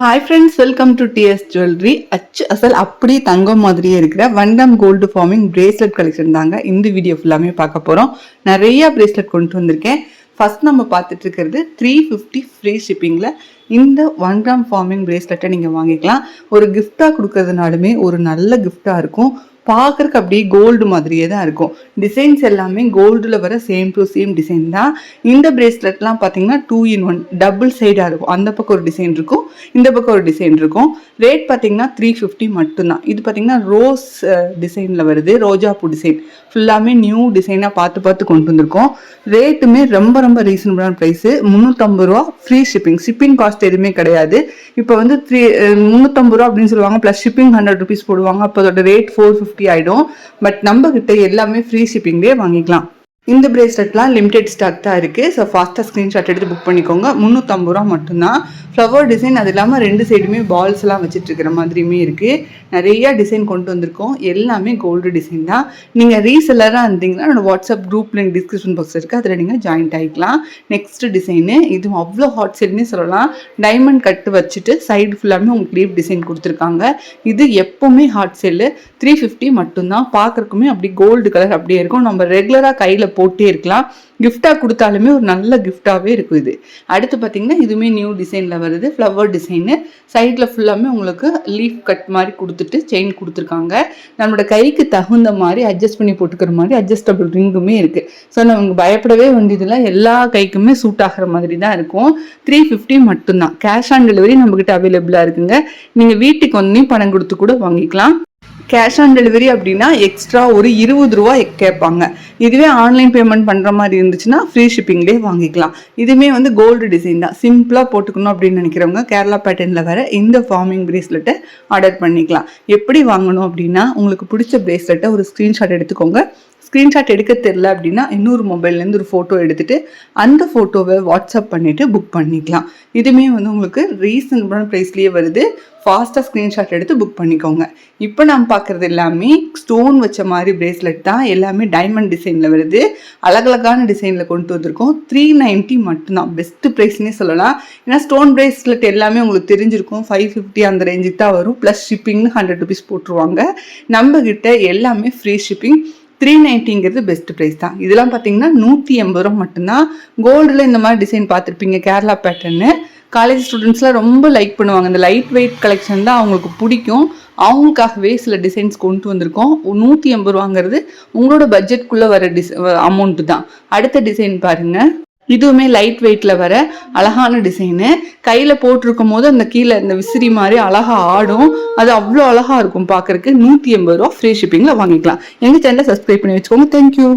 Hi friends welcome to TS jewellery அச்சு அசல் அப்படி தங்கம் மாதிரியே இருக்கிற வண்டம் கோல்டு ஃபார்மிங் பிரேஸ்லெட் கலெக்ஷன் தாங்க இந்த வீடியோ ஃபுல்லாமே பார்க்க போகிறோம் நிறைய பிரேஸ்லெட் கொண்டு வந்திருக்கேன். ஃபர்ஸ்ட் நம்ம பார்த்துட்டு இருக்கிறது த்ரீ ஃபிஃப்டி ஃப்ரீ ஷிப்பிங்கில் இந்த ஒன் கிராம் ஃபார்மிங் பிரேஸ்லெட்டை நீங்கள் வாங்கிக்கலாம். ஒரு கிஃப்டாக கொடுக்கறதுனாலுமே ஒரு நல்ல கிஃப்டாக இருக்கும். பார்க்குறக்கு அப்படியே கோல்டு மாதிரியே தான் இருக்கும். டிசைன்ஸ் எல்லாமே கோல்டில் வர சேம் டு சேம் டிசைன் தான். இந்த பிரேஸ்லெட்லாம் பார்த்தீங்கன்னா டூ இன் ஒன் டபுள் சைடாக இருக்கும். அந்த பக்கம் ஒரு டிசைன் இருக்கும் இந்த பக்கம் ஒரு டிசைன் இருக்கும். ரேட் பார்த்தீங்கன்னா த்ரீ ஃபிஃப்டி மட்டும்தான். இது பார்த்தீங்கன்னா ரோஸ் டிசைனில் வருது. ரோஜாப்பூ டிசைன் ஃபுல்லாமே நியூ டிசைனாக பார்த்து பார்த்து கொண்டு வந்திருக்கோம். ரேட்டுமே ரொம்ப ரொம்ப ரீசனபிளான ப்ரைஸு முந்நூற்றம்பது ரூபா ஃப்ரீ ஷிப்பிங் ஷிப்பிங் காஸ்ட் எதுவுமே கிடையாது. இப்போ வந்து த்ரீ முந்நூற்றம்பது ரூபா அப்படின்னு சொல்லுவாங்க. ப்ளஸ் ஷிப்பிங் ஹண்ட்ரட் ருபீஸ் போடுவாங்க. அப்போ அதோட ரேட் ஃபோர் ஃபிஃப்டி ஆகிடும் பட் நம்ம கிட்ட எல்லாமே ஃப்ரீ ஷிப்பிங்லேயே வாங்கிக்கலாம். இந்த பிரேஸ்லெட்லாம் லிமிடெட் ஸ்டாக் தான் இருக்குது ஸோ ஃபாஸ்ட்டாக ஸ்க்ரீன்ஷாட் எடுத்து புக் பண்ணிக்கோங்க. முந்நூற்றம்பது ரூபா மட்டும்தான். ஃப்ளவர் டிசைன் அது இல்லாமல் ரெண்டு சைடுமே பால்ஸ்லாம் வச்சுட்டுருக்கிற மாதிரியுமே இருக்குது நிறைய டிசைன் கொண்டு வந்திருக்கோம். எல்லாமே கோல்டு டிசைன் தான். நீங்கள் ரீசெல்லராக இருந்தீங்கன்னா என்னோட WhatsApp group link description box இருக்குது அதில் நீங்கள் ஜாயின்ட் ஆகிக்கலாம் நெக்ஸ்ட் டிசைனு இது அவ்வளோ ஹாட் செட்னே சொல்லலாம். டைமண்ட் கட்டு வச்சுட்டு சைடு ஃபுல்லாமே உங்களுக்கு லீவ் டிசைன் கொடுத்துருக்காங்க. இது எப்போவுமே ஹாட் செல்லு த்ரீ ஃபிஃப்டி மட்டும்தான். பார்க்குறக்குமே அப்படி கோல்டு கலர் அப்படியே இருக்கும். நம்ம ரெகுலராக கையில் போட்டே இருக்கலாம். கிஃப்டாக கொடுத்தாலுமே ஒரு நல்ல கிஃப்டாகவே இருக்கும் இது. அடுத்து பார்த்தீங்கன்னா இதுவுமே நியூ டிசைனில் வருது. ஃப்ளவர் டிசைனு சைடில் ஃபுல்லாமே உங்களுக்கு லீஃப் கட் மாதிரி கொடுத்துட்டு செயின் கொடுத்துருக்காங்க. நம்மளோட கைக்கு தகுந்த மாதிரி அட்ஜஸ்ட் பண்ணி போட்டுக்கிற மாதிரி அட்ஜஸ்டபிள் ரிங்குமே இருக்குது ஸோ நமக்கு பயப்படவே வேண்டியதில் எல்லா கைக்குமே சூட் ஆகிற மாதிரி தான் இருக்கும். த்ரீ ஃபிஃப்டி மட்டும்தான். கேஷ் ஆன் டெலிவரி நம்மக்கிட்ட அவைலபிளாக இருக்குங்க. நீங்கள் வீட்டுக்கு வந்து பணம் கொடுத்து கூட வாங்கிக்கலாம். கேஷ் ஆன் டெலிவரி அப்படின்னா எக்ஸ்ட்ரா ஒரு இருபது ரூபா கேட்பாங்க. இதுவே ஆன்லைன் பேமெண்ட் பண்ணுற மாதிரி இருந்துச்சுன்னா ஃப்ரீ ஷிப்பிங்லேயே வாங்கிக்கலாம். இதுவுமே வந்து கோல்டு டிசைன் தான். சிம்பிளாக போட்டுக்கணும் அப்படின்னு நினைக்கிறவங்க கேரளா பேட்டர்னில் வர இந்த ஃபார்மிங் பிரேஸ்லெட்டை ஆர்டர் பண்ணிக்கலாம். எப்படி வாங்கணும் அப்படின்னா உங்களுக்கு பிடிச்ச பிரேஸ்லெட்டை ஒரு ஸ்க்ரீன்ஷாட் எடுத்துக்கோங்க. ஸ்க்ரீன்ஷாட் எடுக்க தெரில அப்படின்னா இன்னொரு மொபைல்லேருந்து ஒரு ஃபோட்டோ எடுத்துகிட்டு அந்த ஃபோட்டோவை வாட்ஸ்அப் பண்ணிவிட்டு புக் பண்ணிக்கலாம். இதுவுமே வந்து உங்களுக்கு ரீசனபிளான ப்ரைஸ்லேயே வருது. ஃபாஸ்ட்டாக ஸ்க்ரீன்ஷாட் எடுத்து புக் பண்ணிக்கோங்க. இப்போ நம்ம பார்க்குறது எல்லாமே ஸ்டோன் வச்ச மாதிரி பிரேஸ்லெட் தான். எல்லாமே டைமண்ட் டிசைனில் வருது. அழகழகான டிசைனில் கொண்டு வந்திருக்கோம். த்ரீ நைன்ட்டி மட்டும்தான். பெஸ்ட்டு ப்ரைஸ்னே சொல்லலாம். ஏன்னா ஸ்டோன் பிரேஸ்லெட் எல்லாமே உங்களுக்கு தெரிஞ்சிருக்கும். ஃபைவ் ஃபிஃப்டி அந்த ரேஞ்சுக்கு தான் வரும். ப்ளஸ் ஷிப்பிங்னு ஹண்ட்ரட் ருபீஸ் போட்டுருவாங்க. நம்மக்கிட்ட எல்லாமே ஃப்ரீ ஷிப்பிங் த்ரீ நைன்ட்டிங்கிறது பெஸ்ட் ப்ரைஸ் தான். இதெல்லாம் பார்த்தீங்கன்னா நூற்றி எண்பது ரூபா மட்டும்தான். கோல்டில் இந்த மாதிரி டிசைன் பார்த்துருப்பீங்க கேரளா பேட்டர்னு காலேஜ் ஸ்டூடெண்ட்ஸ்லாம் ரொம்ப லைக் பண்ணுவாங்க. இந்த லைட் வெயிட் கலெக்ஷன் தான் அவங்களுக்கு பிடிக்கும். அவங்களுக்காகவே சில டிசைன்ஸ் கொண்டு வந்திருக்கோம். நூற்றி எண்பது ரூபாங்கிறது உங்களோட பட்ஜெட்குள்ளே வர டிஸ் அமௌண்ட்டு தான். அடுத்த டிசைன் பாருங்கள் இதுவுமே லைட் வெயிட்டில் வர அழகான டிசைனு கையில் போட்டிருக்கும் போது அந்த கீழே இந்த விசிறி மாதிரி அழகாக ஆடும். அது அவ்வளோ அழகாக இருக்கும் பார்க்குறக்கு நூற்றி எண்பது ரூபா ஃப்ரீ ஷிப்பிங்கில் வாங்கிக்கலாம். எங்கள் சேனலை சப்ஸ்கிரைப் பண்ணி வச்சுக்கோங்க. தேங்க்யூ